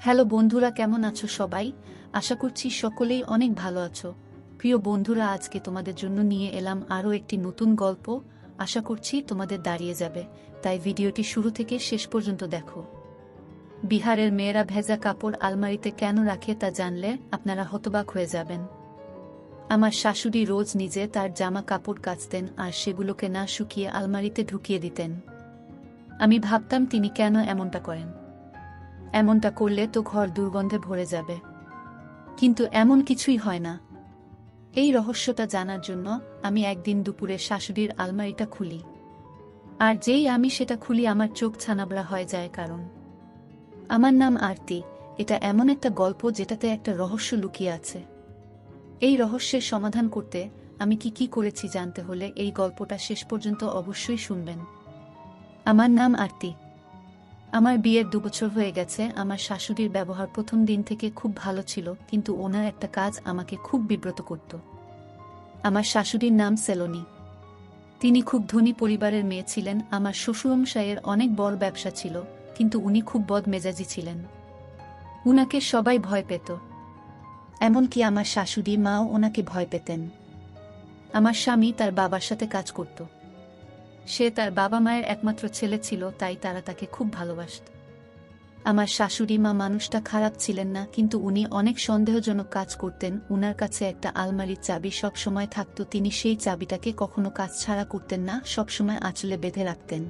Hello বন্ধুরা, কেমন আছো সবাই? আশা করছি সকলেই অনেক ভালো আছো। প্রিয় বন্ধুরা, আজকে তোমাদের জন্য নিয়ে এলাম আরও একটি নতুন গল্প। আশা করছি তোমাদের দাঁড়িয়ে যাবে। তাই ভিডিওটি শুরু থেকে শেষ পর্যন্ত দেখো। বিহারের মেয়েরা ভেজা কাপড় আলমারিতে কেন রাখে তা জানলে আপনারা হতবাক হয়ে যাবেন। আমার শাশুড়ি রোজ নিজে তার জামা কাপড় কাচতেন আর সেগুলোকে না শুকিয়ে আলমারিতে ঢুকিয়ে দিতেন। আমি ভাবতাম তিনি কেন এমনটা করেন। এমনটা করলে তো ঘর দুর্গন্ধে ভরে যাবে। কিন্তু এমন কিছুই হয় না। এই রহস্যটা জানার জন্য আমি একদিন দুপুরে শাশুড়ির আলমারিটা খুলি। আর যেই আমি সেটা খুলি আমার চোখ ছানাবড়া হয়ে যায় কারণ। আমার নাম আরতি। এটা এমন একটা গল্প যেটাতে একটা রহস্য লুকিয়ে আছে। এই রহস্যের সমাধান করতে আমি কি কি করেছি জানতে হলে এই গল্পটা শেষ পর্যন্ত অবশ্যই শুনবেন। আমার নাম আরতি। আমার বিয়ের দুবছর হয়ে গেছে, আমার শাশুড়ির ব্যবহার প্রথম দিন থেকে খুব ভালো ছিল, কিন্তু ওনার একটা কাজ আমাকে খুব বিব্রত করত। আমার শাশুড়ির নাম সেলোনি। তিনি খুব ধনী পরিবারের মেয়ে ছিলেন, আমার শ্বশুরমশাইয়ের অনেক বড় ব্যবসা ছিল, কিন্তু উনি খুব বদমেজাজি ছিলেন। উনাকে সবাই ভয় পেত। এমনকি আমার শাশুড়ি মাও ওনাকে ভয় পেতেন। আমার স্বামী তার বাবার সাথে কাজ করত। সে তার বাবা মায়ের একমাত্র ছেলে ছিল, তাই তারা তাকে খুব ভালোবাসত। আমার শাশুড়ি মা মানুষটা খারাপ ছিলেন না, কিন্তু উনি অনেক সন্দেহজনক কাজ করতেন। উনার কাছে একটা আলমারির চাবি সব সময় থাকত, তিনি সেই চাবিটাকে কখনো কাজ ছাড়া করতেন না, সবসময় আঁচলে বেঁধে রাখতেন।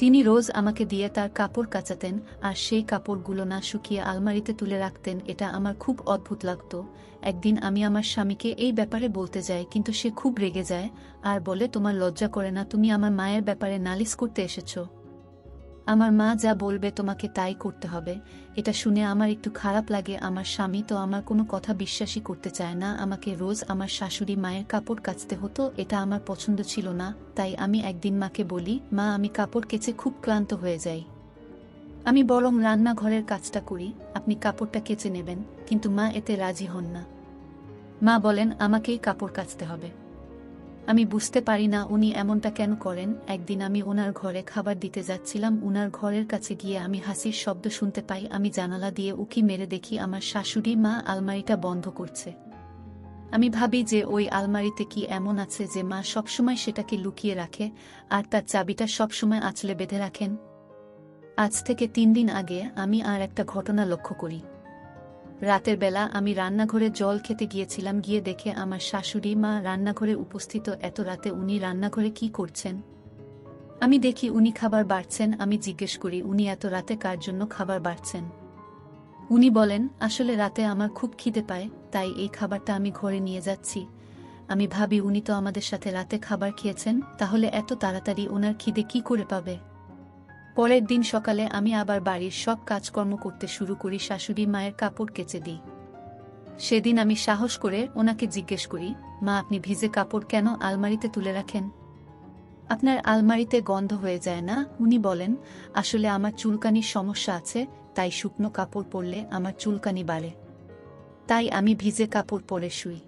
তিনি রোজ আমাকে দিয়ে তার কাপড় কাচাতেন, আর সেই কাপড়গুলো না শুকিয়ে আলমারিতে তুলে রাখতেন, এটা আমার খুব অদ্ভুত লাগত। একদিন আমি আমার স্বামীকে এই ব্যাপারে বলতে যাই, কিন্তু সে খুব রেগে যায়, আর বলে, তোমার লজ্জা করে না, তুমি আমার মায়ের ব্যাপারে নালিশ করতে এসেছ। আমার মা যা বলবে তোমাকে তাই করতে হবে। এটা শুনে আমার একটু খারাপ লাগে। আমার স্বামী তো আমার কোনো কথা বিশ্বাসই করতে চায় না। আমাকে রোজ আমার শাশুড়ি মায়ের কাপড় কাচতে হতো। এটা আমার পছন্দ ছিল না। তাই আমি একদিন মাকে বলি, মা, আমি কাপড় কেচে খুব ক্লান্ত হয়ে যাই। আমি বরং রান্নাঘরের কাজটা করি। আপনি কাপড়টা কেচে নেবেন। কিন্তু মা এতে রাজি হন না। মা বলেন, আমাকেই কাপড় কাচতে হবে। আমি বুঝতে পারি না উনি এমনটা কেন করেন। একদিন আমি ওনার ঘরে খাবার দিতে যাচ্ছিলাম, উনার ঘরের কাছে গিয়ে আমি হাসির শব্দ শুনতে পাই, আমি জানালা দিয়ে উকি মেরে দেখি আমার শাশুড়ি মা আলমারিটা বন্ধ করছে। আমি ভাবি যে ওই আলমারিতে কি এমন আছে যে মা সবসময় সেটাকে লুকিয়ে রাখে, আর তার চাবিটা সবসময় আঁচলে বেঁধে রাখেন। আজ থেকে তিন দিন আগে আমি আর একটা ঘটনা লক্ষ্য করি। রাতের বেলা আমি রান্নাঘরে জল খেতে গিয়েছিলাম, গিয়ে দেখে আমার শাশুড়ি মা রান্নাঘরে উপস্থিত, এত রাতে উনি রান্নাঘরে কি করছেন? আমি দেখি উনি খাবার বাড়ছেন, আমি জিজ্ঞেস করি, উনি এত রাতে কার জন্য খাবার বাড়ছেন? উনি বলেন, আসলে রাতে আমার খুব খিদে পায়, তাই এই খাবারটা আমি ঘরে নিয়ে যাচ্ছি। আমি ভাবি, উনি তো আমাদের সাথে রাতে খাবার খেয়েছেন, তাহলে এত তাড়াতাড়ি ওনার খিদে কি করে পাবে? পরের দিন সকালে আমি আবার বাড়ির সব কাজকর্ম করতে শুরু করি শাশুড়ি মায়ের কাপড় কেচে দিই। সেদিন আমি সাহস করে ওনাকে জিজ্ঞেস করি, মা, আপনি ভিজে কাপড় কেন আলমারিতে তুলে রাখেন? আপনার আলমারিতে গন্ধ হয়ে যায় না? উনি বলেন, আসলে আমার চুলকানির সমস্যা আছে, তাই শুকনো কাপড় পরলে আমার চুলকানি বাড়ে। তাই আমি ভিজে কাপড় পরে শুই।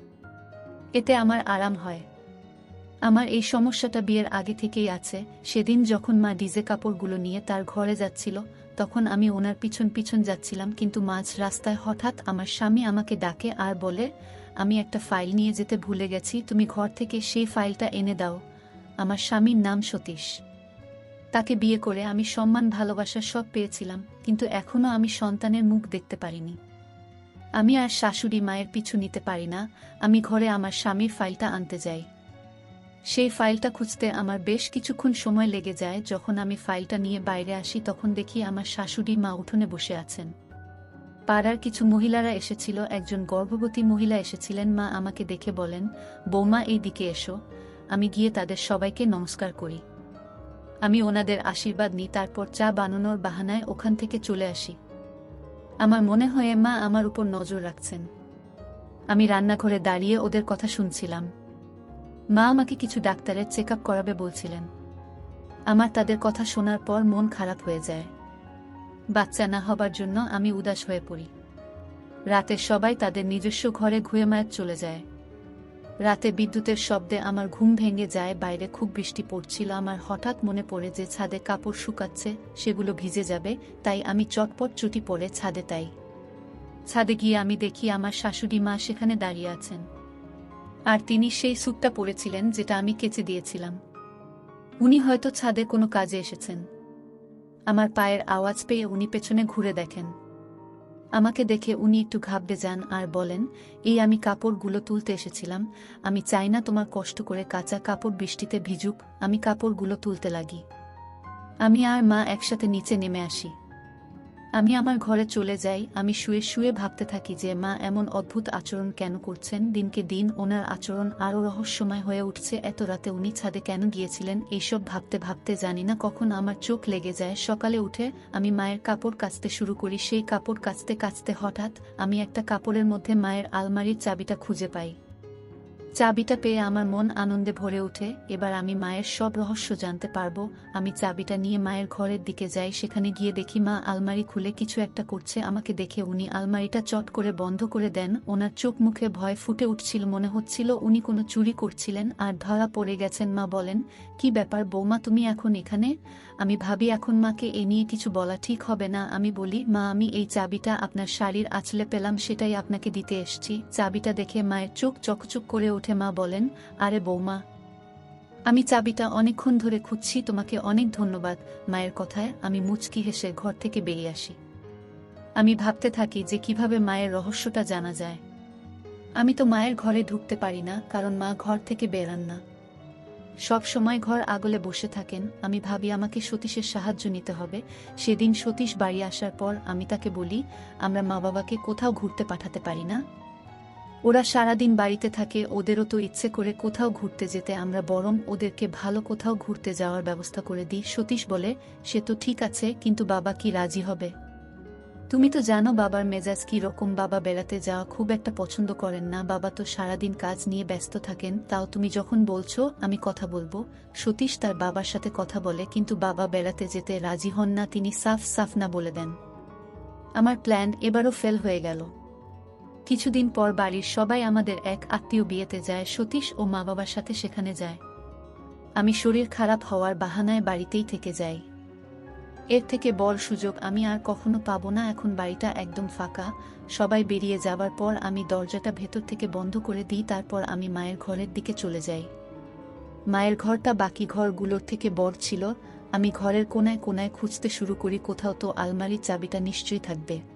এতে আমার আরাম হয়। আমার এই সমস্যাটা বিয়ের আগে থেকেই আছে। সেদিন যখন মা ডিজে কাপড়গুলো নিয়ে তার ঘরে যাচ্ছিল, তখন আমি ওনার পিছন পিছন যাচ্ছিলাম, কিন্তু মাঝ রাস্তায় হঠাৎ আমার স্বামী আমাকে ডাকে আর বলে, আমি একটা ফাইল নিয়ে যেতে ভুলে গেছি, তুমি ঘর থেকে সেই ফাইলটা এনে দাও। আমার স্বামীর নাম সতীশ। তাকে বিয়ে করে আমি সম্মান, ভালোবাসা সব পেয়েছিলাম, কিন্তু এখনও আমি সন্তানের মুখ দেখতে পারিনি। আমি আর শাশুড়ি মায়ের পিছু নিতে পারি না। আমি ঘরে আমার স্বামীর ফাইলটা আনতে যাই। সেই ফাইলটা খুঁজতে আমার বেশ কিছুক্ষণ সময় লেগে যায় যখন আমি ফাইলটা নিয়ে বাইরে আসি তখন দেখি আমার শাশুড়ি মা উঠোনে বসে আছেন। পাড়ার কিছু মহিলারা এসেছিল, একজন গর্ভবতী মহিলা এসেছিলেন, মা আমাকে দেখে বলেন, বৌমা এই দিকে এসো। আমি গিয়ে তাদের সবাইকে নমস্কার করি। আমি ওনাদের আশীর্বাদ নিই, তারপর চা বানানোর বাহানায় ওখান থেকে চলে আসি। আমার মনে হয়, মা আমার উপর নজর রাখছেন। আমি রান্নাঘরে দাঁড়িয়ে ওদের কথা শুনছিলাম। মা আমাকে কিছু ডাক্তারের চেক করাবে বলছিলেন। আমার তাদের কথা শোনার পর মন খারাপ হয়ে যায়। বাচ্চা না হবার জন্য আমি উদাস হয়ে পড়ি। রাতে সবাই তাদের নিজস্ব ঘরে ঘুয়ে মায়াত চলে যায়। রাতে বিদ্যুতের শব্দে আমার ঘুম ভেঙে যায়, বাইরে খুব বৃষ্টি পড়ছিল, আমার হঠাৎ মনে পড়ে যে ছাদে কাপড় শুকাচ্ছে, সেগুলো ভিজে যাবে, তাই আমি চটপট চুটি পড়ে ছাদে তাই। ছাদে গিয়ে আমি দেখি আমার শাশুড়ি মা সেখানে দাঁড়িয়ে আছেন। আর তিনি সেই স্যুটটা পরেছিলেন যেটা আমি কেচে দিয়েছিলাম। উনি হয়তো ছাদে কোনো কাজে এসেছেন। আমার পায়ের আওয়াজ পেয়ে উনি পেছনে ঘুরে দেখেন। আমাকে দেখে উনি একটু ঘাবড়ে যান আর বলেন, এই আমি কাপড়গুলো তুলতে এসেছিলাম। আমি চাই না তোমার কষ্ট করে কাঁচা কাপড় বৃষ্টিতে ভিজুক, আমি কাপড়গুলো তুলতে লাগি। আমি আর মা একসাথে নিচে নেমে আসি। আমি আমার ঘরে চলে যাই, আমি শুয়ে শুয়ে ভাবতে থাকি যে মা এমন অদ্ভুত আচরণ কেন করছেন? দিনকে দিন ওনার আচরণ আরও রহস্যময় হয়ে উঠছে। এত রাতে উনি ছাদে কেন গিয়েছিলেন? এইসব ভাবতে ভাবতে জানি না কখন আমার চোখ লেগে যায়। সকালে উঠে আমি মায়ের কাপড় কাচতে শুরু করি। সেই কাপড় কাচতে কাচতে হঠাৎ আমি একটা কাপড়ের মধ্যে মায়ের আলমারির চাবিটা খুঁজে পাই। চাবিটা পেয়ে আমার মন আনন্দে ভরে ওঠে। এবার আমি মায়ের সব রহস্য জানতে পারব। আমি চাবিটা নিয়ে মায়ের ঘরের দিকে যাই, সেখানে গিয়ে দেখি মা আলমারি খুলে কিছু একটা করছে। আমাকে দেখে উনি আলমারিটা চট করে বন্ধ করে দেন। ওনার চোখ মুখে ভয় ফুটে উঠছিল, মনে হচ্ছিল উনি কোনো চুরি করছিলেন। আর ধরা পড়ে গেছেন, মা বলেন কি ব্যাপার বৌমা, তুমি এখন এখানে? আমি ভাবি এখন মাকে এ নিয়ে কিছু বলা ঠিক হবে না। আমি বলি, মা, আমি এই চাবিটা আপনার শাড়ির আঁচলে পেলাম, সেটাই আপনাকে দিতে এসছি। চাবিটা দেখে মায়ের চোখ চকচক করে ওঠে মা বলেন, আরে বৌমা, আমি চাবিটা অনেকক্ষণ ধরে খুঁজছি, তোমাকে অনেক ধন্যবাদ। মায়ের কথায় আমি মুচকি হেসে ঘর থেকে বেরিয়ে আসি। আমি ভাবতে থাকি যে কীভাবে মায়ের রহস্যটা জানা যায়। আমি তো মায়ের ঘরে ঢুকতে পারি না, কারণ মা ঘর থেকে বেরান না। সব সময় ঘর আগলে বসে থাকেন, আমি ভাবি আমাকে সতীশের সাহায্য নিতে হবে। সেদিন সতীশ বাড়ি আসার পর আমি তাকে বলি, আমরা মা বাবাকে কোথাও ঘুরতে পাঠাতে পারি না। ওরা সারাদিন বাড়িতে থাকে, ওদেরও তো ইচ্ছে করে কোথাও ঘুরতে যেতে। আমরা বরং ওদেরকে ভালো কোথাও ঘুরতে যাওয়ার ব্যবস্থা করে দিই। সতীশ বলে, সে তো ঠিক আছে, কিন্তু বাবা কি রাজি হবে? তুমি তো জানো বাবার মেজাজ কি রকম বাবা বেড়াতে যাওয়া খুব একটা পছন্দ করেন না। বাবা তো সারাদিন কাজ নিয়ে ব্যস্ত থাকেন। তাও তুমি যখন বলছো, আমি কথা বলব। সতীশ তার বাবার সাথে কথা বলে, কিন্তু বাবা বেড়াতে যেতে রাজি হন না, তিনি সাফ সাফ না বলে দেন। আমার প্ল্যান এবারও ফেল হয়ে গেল। কিছুদিন পর বাড়ির সবাই আমাদের এক আত্মীয় বিয়েতে যায়, সতীশ ও মা বাবার সাথে সেখানে যায়। আমি শরীর খারাপ হওয়ার বাহানায় বাড়িতেই থেকে যাই। এর থেকে বল সুযোগ আমি আর কখনো পাবো না। এখন বাড়িটা একদম ফাঁকা। সবাই বেরিয়ে যাবার পর আমি দরজাটা ভেতর থেকে বন্ধ করে দিই, তারপর আমি মায়ের ঘরের দিকে চলে যাই। মায়ের ঘরটা বাকি ঘরগুলোর থেকে বড় ছিল। আমি ঘরের কোনায় কোনায় খুঁজতে শুরু করি, কোথাও তো আলমারির চাবিটা নিশ্চয়ই থাকবে।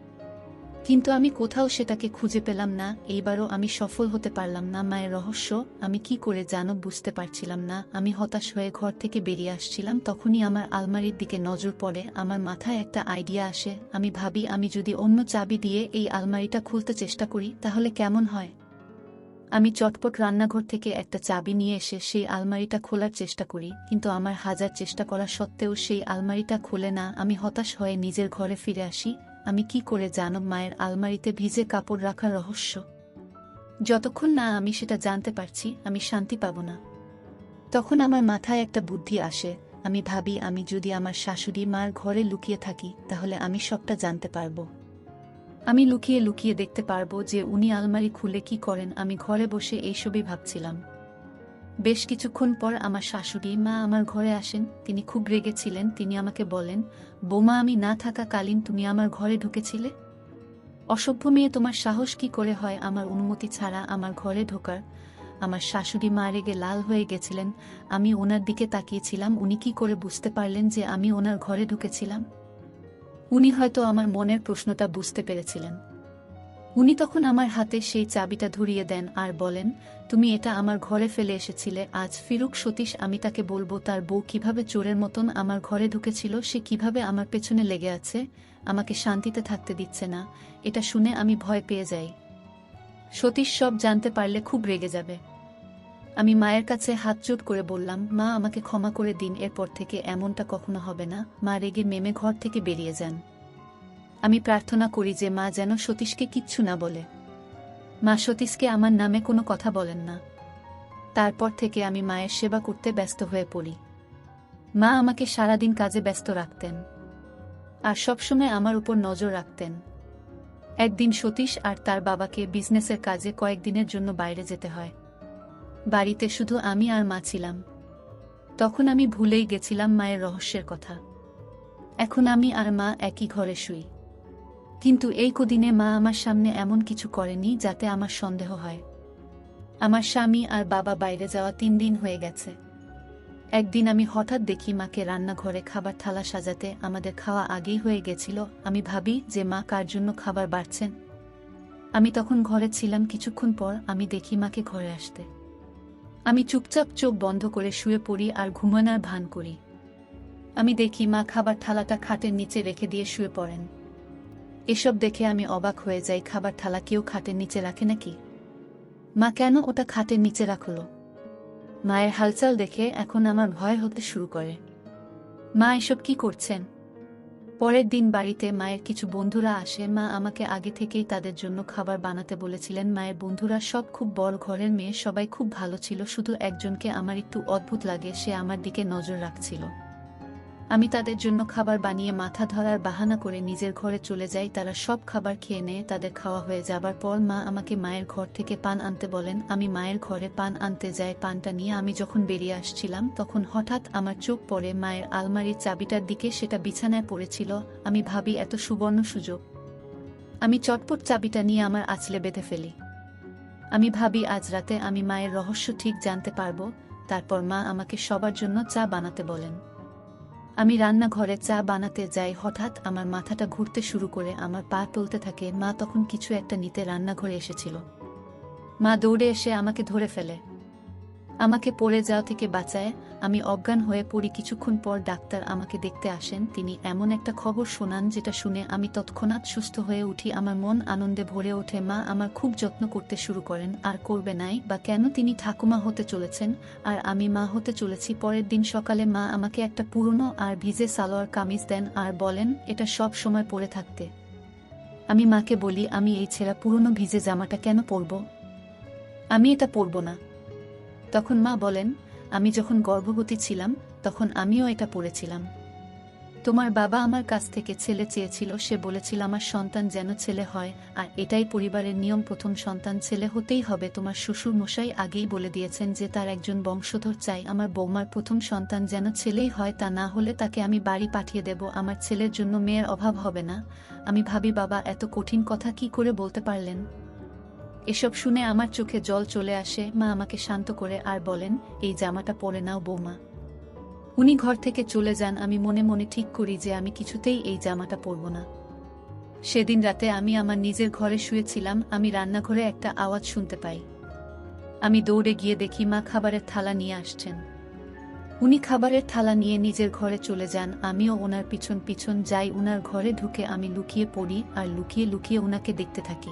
কিন্তু আমি কোথাও সেটাকে খুঁজে পেলাম না, এইবারও আমি সফল হতে পারলাম না। মায়ের রহস্য, আমি কি করে জানো বুঝতে পারছিলাম না। আমি হতাশ হয়ে ঘর থেকে বেরিয়ে আসছিলাম, তখনই আমার আলমারির দিকে নজর পড়ে, আমার মাথায় একটা আইডিয়া আসে। আমি ভাবি, আমি যদি অন্য চাবি দিয়ে এই আলমারিটা খুলতে চেষ্টা করি, তাহলে কেমন হয়? আমি চটপট রান্নাঘর থেকে একটা চাবি নিয়ে এসে সেই আলমারিটা খোলার চেষ্টা করি, কিন্তু আমার হাজার চেষ্টা করা সত্ত্বেও সেই আলমারিটা খোলে না। আমি হতাশ হয়ে নিজের ঘরে ফিরে আসি আমি কি করে জানব মায়ের আলমারিতে ভিজে কাপড় রাখার রহস্য? যতক্ষণ না আমি সেটা জানতে পারছি, আমি শান্তি পাব না। তখন আমার মাথায় একটা বুদ্ধি আসে, আমি ভাবি আমি যদি আমার শাশুড়ি মার ঘরে লুকিয়ে থাকি, তাহলে আমি সবটা জানতে পারব। আমি লুকিয়ে লুকিয়ে দেখতে পারব যে উনি আলমারি খুলে কি করেন, আমি ঘরে বসে এইসবই ভাবছিলাম। বেশ কিছুক্ষণ পর আমার শাশুড়ি মা আমার ঘরে আসেন। তিনি খুব রেগেছিলেন তিনি আমাকে বলেন, বোমা, আমি না থাকাকালীন তুমি আমার ঘরে ঢুকেছিলে? অসভ্য মেয়ে, তোমার সাহস কি করে হয় আমার অনুমতি ছাড়া আমার ঘরে ঢোকার? আমার শাশুড়ি মা রেগে লাল হয়ে গেছিলেন। আমি ওনার দিকে তাকিয়েছিলাম। উনি কি করে বুঝতে পারলেন যে আমি ওনার ঘরে ঢুকেছিলাম? উনি হয়তো আমার মনের প্রশ্নটা বুঝতে পেরেছিলেন। উনি তখন আমার হাতে সেই চাবিটা ধরিয়ে দেন আর বলেন, তুমি এটা আমার ঘরে ফেলে এসেছিলে, আজ ফিরুক সতীশ, আমি তাকে বলব তার বউ কীভাবে চোরের মতন আমার ঘরে ঢুকেছিল, সে কীভাবে আমার পেছনে লেগে আছে, আমাকে শান্তিতে থাকতে দিচ্ছে না, এটা শুনে আমি ভয় পেয়ে যাই। সতীশ সব জানতে পারলে খুব রেগে যাবে। আমি মায়ের কাছে হাত চোট করে বললাম, মা, আমাকে ক্ষমা করে দিন, এরপর থেকে এমনটা কখনো হবে না। মা রেগে মেমে ঘর থেকে বেরিয়ে যান। আমি প্রার্থনা করি যে মা যেন সতীশকে কিচ্ছু না বলে। মা সতীশকে আমার নামে কোনো কথা বলেন না। তারপর থেকে আমি মায়ের সেবা করতে ব্যস্ত হয়ে পড়ি। মা আমাকে সারাদিন কাজে ব্যস্ত রাখতেন। আর সবসময় আমার উপর নজর রাখতেন। একদিন সতীশ আর তার বাবাকে বিজনেসের কাজে কয়েকদিনের জন্য বাইরে যেতে হয়। বাড়িতে শুধু আমি আর মা ছিলাম। তখন আমি ভুলেই গেছিলাম মায়ের রহস্যের কথা। এখন আমি আর মা একই ঘরে শুই। কিন্তু এই কদিনে মা আমার সামনে এমন কিছু করেনি যাতে আমার সন্দেহ হয়। আমার স্বামী আর বাবা বাইরে যাওয়া তিন দিন হয়ে গেছে। একদিন আমি হঠাৎ দেখি মাকে রান্নাঘরে খাবার থালা সাজাতে আমাদের খাওয়া আগেই হয়ে গেছিল। আমি ভাবি যে মা কার জন্য খাবার বাড়ছেন। আমি তখন ঘরে ছিলাম কিছুক্ষণ পর আমি দেখি মাকে ঘরে আসতে। আমি চুপচাপ চোখ বন্ধ করে শুয়ে পড়ি আর ঘুমানোর ভান করি। আমি দেখি মা খাবার থালাটা খাটের নিচে রেখে দিয়ে শুয়ে পড়েন। এসব দেখে আমি অবাক হয়ে যাই, খাবার থালা কেউ খাটের নিচে রাখে নাকি? মা কেন ওটা খাটের নিচে রাখল? মায়ের হালচাল দেখে এখন আমার ভয় হতে শুরু করে। মা, এসব কি করছেন? পরের দিন বাড়িতে মায়ের কিছু বন্ধুরা আসে। মা আমাকে আগে থেকেই তাদের জন্য খাবার বানাতে বলেছিলেন। মায়ের বন্ধুরা সব খুব বড় ঘরের মেয়ে, সবাই খুব ভালো ছিল। শুধু একজনকে আমার একটু অদ্ভুত লাগে, সে আমার দিকে নজর রাখছিল। আমি তাদের জন্য খাবার বানিয়ে মাথা ধরার বাহানা করে নিজের ঘরে চলে যাই। তারা সব খাবার খেয়ে নেয়, তাদের খাওয়া হয়ে যাবার পর মা আমাকে মায়ের ঘর থেকে পান আনতে বলেন। আমি মায়ের ঘরে পান আনতে যাই, পানটা নিয়ে আমি যখন বেরিয়ে আসছিলাম, তখন হঠাৎ আমার চোখ পড়ে মায়ের আলমারির চাবিটার দিকে, সেটা বিছানায় পড়েছিল। আমি ভাবি, এত সুবর্ণ সুযোগ। আমি চটপট চাবিটা নিয়ে আমার আঁচলে বেঁধে ফেলি। আমি ভাবি, আজ রাতে আমি মায়ের রহস্য ঠিক জানতে পারব। তারপর মা আমাকে সবার জন্য চা বানাতে বলেন। আমি রান্নাঘরে চা বানাতে যাই, হঠাৎ আমার মাথাটা ঘুরতে শুরু করে আমার পা তুলতে থাকে। মা তখন কিছু একটা নিতে রান্নাঘরে এসেছিল। মা দৌড়ে এসে আমাকে ধরে ফেলে। আমাকে পড়ে যাওয়া থেকে বাঁচায়, আমি অজ্ঞান হয়ে পড়ি কিছুক্ষণ পর ডাক্তার আমাকে দেখতে আসেন, তিনি এমন একটা খবর শোনান যেটা শুনে আমি তৎক্ষণাৎ সুস্থ হয়ে উঠি, আমার মন আনন্দে ভরে ওঠে, মা আমার খুব যত্ন করতে শুরু করেন, আর করবে নাই, বা কেন তিনি ঠাকুমা হতে চলেছেন, আর আমি মা হতে চলেছি, পরের দিন সকালে মা আমাকে একটা পুরনো আর ভিজে সালোয়ার কামিজ দেন, আর বলেন, এটা সব সময় পরে থাকতে। আমি মাকে বলি, আমি এই ছেঁড়া পুরনো ভিজে জামাটা কেন পরব? আমি এটা পরব না। তখন মা বলেন, আমি যখন গর্ভবতী ছিলাম, তখন আমিও এটা পড়েছিলাম। তোমার বাবা আমার কাছ থেকে ছেলে চেয়েছিল, সে বলেছিল, আমার সন্তান যেন ছেলে হয়। আর এটাই পরিবারের নিয়ম, প্রথম সন্তান ছেলে হতেই হবে। তোমার শ্বশুর মশাই আগেই বলে দিয়েছেন যে, তার একজন বংশধর চাই। আমার বৌমার প্রথম সন্তান যেন ছেলেই হয়, তা না হলে তাকে আমি বাড়ি পাঠিয়ে দেব। আমার ছেলের জন্য মেয়ের অভাব হবে না। আমি ভাবি, বাবা, এত কঠিন কথা কি করে বলতে পারলেন? এসব শুনে আমার চোখে জল চলে আসে। মা আমাকে শান্ত করে আর বলেন, এই জামাটা পরে নাও বৌমা। উনি ঘর থেকে চলে যান। আমি মনে মনে ঠিক করি যে আমি কিছুতেই এই জামাটা পরব না। সেদিন রাতে আমি আমার নিজের ঘরে শুয়েছিলাম। আমি রান্নাঘরে একটা আওয়াজ শুনতে পাই। আমি দৌড়ে গিয়ে দেখি মা খাবারের থালা নিয়ে আসছেন। উনি খাবারের থালা নিয়ে নিজের ঘরে চলে যান। আমিও ওনার পিছন পিছন যাই। উনার ঘরে ঢুকে আমি লুকিয়ে পড়ি আর লুকিয়ে লুকিয়ে ওনাকে দেখতে থাকি।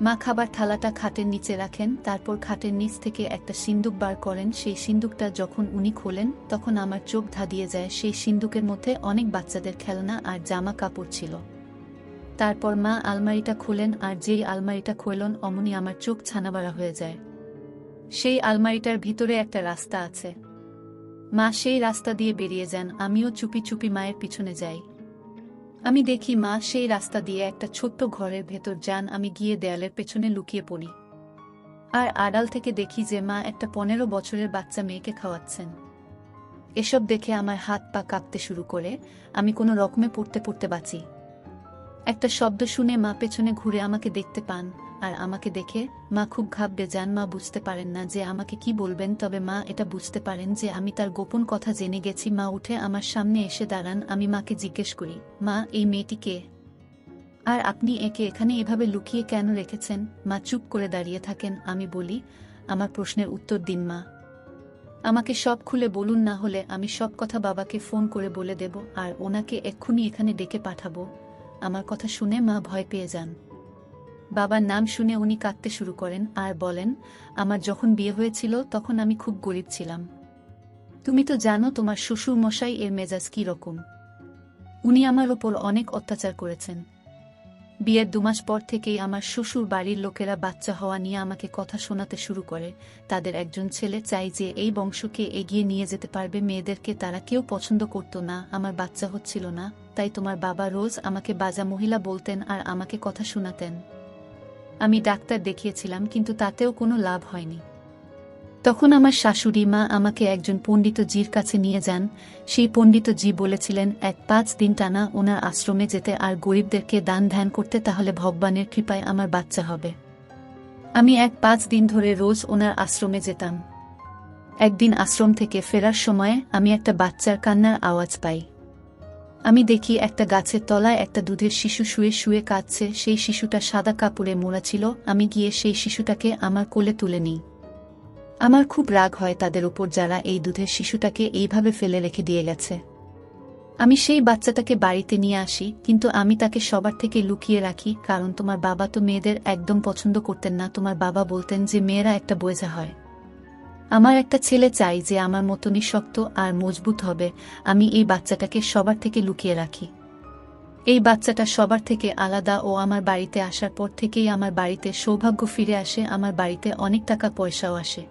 মা খাবার থালাটা খাটের নিচে রাখেন, তারপর খাটের নিচ থেকে একটা সিন্দুক বার করেন। সেই সিন্দুকটা যখন উনি খোলেন, তখন আমার চোখ ধাঁধিয়ে যায়। সেই সিন্দুকের মধ্যে অনেক বাচ্চাদের খেলনা আর জামা কাপড় ছিল। তারপর মা আলমারিটা খোলেন আর যেই আলমারিটা খুললেন অমনি আমার চোখ ছানাবাড়া হয়ে যায়। সেই আলমারিটার ভিতরে একটা রাস্তা আছে। মা সেই রাস্তা দিয়ে বেরিয়ে যান। আমিও চুপি চুপি মায়ের পিছনে যাই। আমি দেখি মা সেই রাস্তা দিয়ে একটা ছোট্ট ঘরের ভেতর যান, আমি গিয়ে দেয়ালের পেছনে লুকিয়ে পড়ি। আর আড়াল থেকে দেখি যে মা একটা পনেরো বছরের বাচ্চা মেয়েকে খাওয়াচ্ছেন। এসব দেখে আমার হাত পা কাঁপতে শুরু করে, আমি কোনো রকমে পড়তে পড়তে বাঁচি। একটা শব্দ শুনে মা পেছনে ঘুরে আমাকে দেখতে পান। আর আমাকে দেখে মা খুব ঘাববে যান। মা বুঝতে পারেন না যে আমাকে কি বলবেন, তবে মা এটা বুঝতে পারেন যে আমি তার গোপন কথা জেনে গেছি। মা উঠে আমার সামনে এসে দাঁড়ান, আমি মাকে জিজ্ঞেস করি, মা, এই মেয়েটিকে আর আপনি একে এখানে এভাবে লুকিয়ে কেন রেখেছেন? মা চুপ করে দাঁড়িয়ে থাকেন, আমি বলি, আমার প্রশ্নের উত্তর দিন মা। আমাকে সব খুলে বলুন, না হলে আমি সব কথা বাবাকে ফোন করে বলে দেব, আর ওনাকে এক্ষুনি এখানে ডেকে পাঠাবো। আমার কথা শুনে মা ভয় পেয়ে যান। বাবার নাম শুনে উনি কাঁদতে শুরু করেন আর বলেন, আমার যখন বিয়ে হয়েছিল, তখন আমি খুব গরিব ছিলাম। তুমি তো জানো তোমার শ্বশুর মশাই এর মেজাজ কি রকম। উনি আমার ওপর অনেক অত্যাচার করেছেন। বিয়ের দুমাস পর থেকেই আমার শ্বশুর বাড়ির লোকেরা বাচ্চা হওয়া নিয়ে আমাকে কথা শোনাতে শুরু করে। তাদের একজন ছেলে চাই যে এই বংশকে এগিয়ে নিয়ে যেতে পারবে। মেয়েদেরকে তারা কেউ পছন্দ করত না, আমার বাচ্চা হচ্ছিল না, তাই তোমার বাবা রোজ আমাকে বাজা মহিলা বলতেন আর আমাকে কথা শোনাতেন। আমি ডাক্তার দেখিয়েছিলাম, কিন্তু তাতেও কোনো লাভ হয়নি। তখন আমার শাশুড়ি মা আমাকে একজন পণ্ডিত জির কাছে নিয়ে যান। সেই পণ্ডিত জি বলেছিলেন, এক পাঁচ দিন টানা ওনার আশ্রমে যেতে আর গরিবদেরকে দান ধ্যান করতে, তাহলে ভগবানের কৃপায় আমার বাচ্চা হবে। আমি এক পাঁচ দিন ধরে রোজ ওনার আশ্রমে যেতাম। একদিন আশ্রম থেকে ফেরার সময় আমি একটা বাচ্চার কান্নার আওয়াজ পাই। আমি দেখি একটা গাছের তলায় একটা দুধের শিশু শুয়ে শুয়ে কাঁদছে, সেই শিশুটা সাদা কাপড়ে মোড়া ছিল, আমি গিয়ে সেই শিশুটাকে আমার কোলে তুলে নিই। আমার খুব রাগ হয় তাদের উপর যারা এই দুধের শিশুটাকে এইভাবে ফেলে রেখে দিয়ে গেছে। আমি সেই বাচ্চাটাকে বাড়িতে নিয়ে আসি, কিন্তু আমি তাকে সবার থেকে লুকিয়ে রাখি, কারণ তোমার বাবা তো মেয়েদের একদম পছন্দ করতেন না, তোমার বাবা বলতেন যে মেয়েরা একটা বোঝা হয়। আমার একটা ছেলে চাই যে আমার মতনই শক্ত আর মজবুত হবে। আমি এই বাচ্চাটাকে সবার থেকে লুকিয়ে রাখি। এই বাচ্চাটা সবার থেকে আলাদা ও আমার বাড়িতে আসার পর থেকেই আমার বাড়িতে সৌভাগ্য ফিরে আসে, আমার বাড়িতে অনেক টাকা পয়সাও আসে।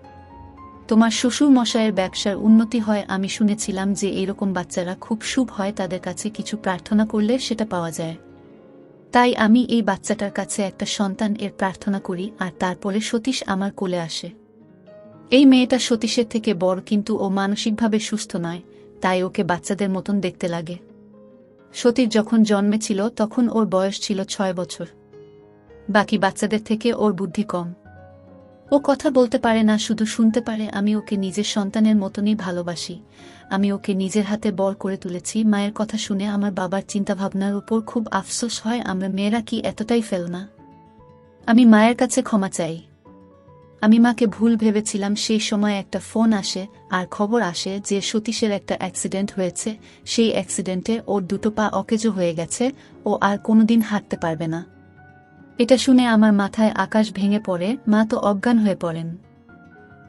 তোমার শ্বশুর মশাইয়ের ব্যবসার উন্নতি হয়, আমি শুনেছিলাম যে এরকম বাচ্চারা খুব শুভ হয়, তাদের কাছে কিছু প্রার্থনা করলে সেটা পাওয়া যায়। তাই আমি এই বাচ্চাটার কাছে একটা সন্তান এর প্রার্থনা করি, আর তারপরে সতীশ আমার কোলে আসে। এই মেয়েটা সতীশের থেকে বড়, কিন্তু ও মানসিকভাবে সুস্থ নয়, তাই ওকে বাচ্চাদের মতন দেখতে লাগে। সতীর যখন জন্মেছিল, তখন ওর বয়স ছিল ছয় বছর। বাকি বাচ্চাদের থেকে ওর বুদ্ধি কম। ও কথা বলতে পারে না, শুধু শুনতে পারে, আমি ওকে নিজের সন্তানের মতনই ভালোবাসি। আমি ওকে নিজের হাতে বর করে তুলেছি, মায়ের কথা শুনে আমার বাবার চিন্তাভাবনার উপর খুব আফসোস হয়, আমরা মেয়েরা কি এতটাই ফেল না আমি মায়ের কাছে ক্ষমা চাই। আমি মাকে ভুল ভেবেছিলাম, সেই সময় একটা ফোন আসে আর খবর আসে যে সতীশের একটা অ্যাক্সিডেন্ট হয়েছে। সেই অ্যাক্সিডেন্টে ওর দুটো পা অকেজো হয়ে গেছে ও আর কোনোদিন হাঁটতে পারবে না। এটা শুনে আমার মাথায় আকাশ ভেঙে পড়ে, মা তো অজ্ঞান হয়ে পড়েন।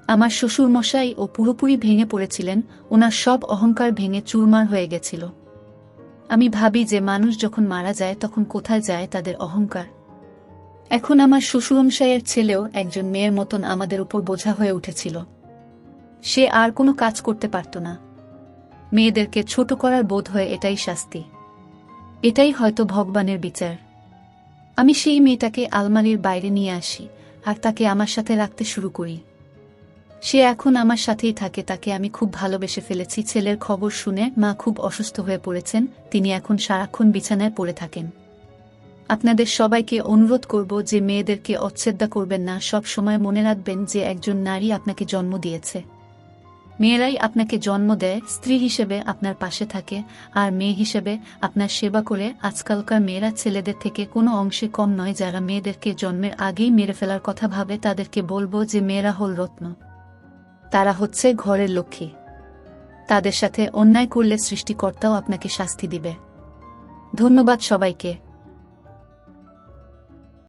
আমার শ্বশুর মশাই ও পুরোপুরি ভেঙে পড়েছিলেন, ওনার সব অহংকার ভেঙে চুরমার হয়ে গেছিল। আমি ভাবি যে মানুষ যখন মারা যায় তখন কোথায় যায় তাদের অহংকার। এখন আমার শ্বশুরমশাইয়ের ছেলেও একজন মেয়ের মতন আমাদের উপর বোঝা হয়ে উঠেছিল। সে আর কোনো কাজ করতে পারত না। মেয়েদেরকে ছোট করার বোধ হয়ে এটাই শাস্তি। এটাই হয়তো ভগবানের বিচার। আমি সেই মেয়েটাকে আলমারির বাইরে নিয়ে আসি আর তাকে আমার সাথে রাখতে শুরু করি। সে এখন আমার সাথেই থাকে, তাকে আমি খুব ভালোবেসে ফেলেছি। ছেলের খবর শুনে মা খুব অসুস্থ হয়ে পড়েছেন, তিনি এখন সারাক্ষণ বিছানায় পড়ে থাকেন। আপনাদের সবাইকে অনুরোধ করব যে মেয়েদেরকে অচ্ছেদ্যা করবেন না। সব সময় মনে রাখবেন যে একজন নারী আপনাকে জন্ম দিয়েছে। মেয়েরাই আপনাকে জন্ম দেয়, স্ত্রী হিসেবে আপনার পাশে থাকে, আর মেয়ে হিসেবে আপনার সেবা করে। আজকালকার মেয়েরা ছেলেদের থেকে কোনো অংশে কম নয়, যারা মেয়েদেরকে জন্মের আগেই মেরে ফেলার কথা ভাবে, তাদেরকে বলব যে মেয়েরা হল রত্ন। তারা হচ্ছে ঘরের লক্ষ্মী। তাদের সাথে অন্যায় করলে সৃষ্টিকর্তাও আপনাকে শাস্তি দিবে। ধন্যবাদ সবাইকে।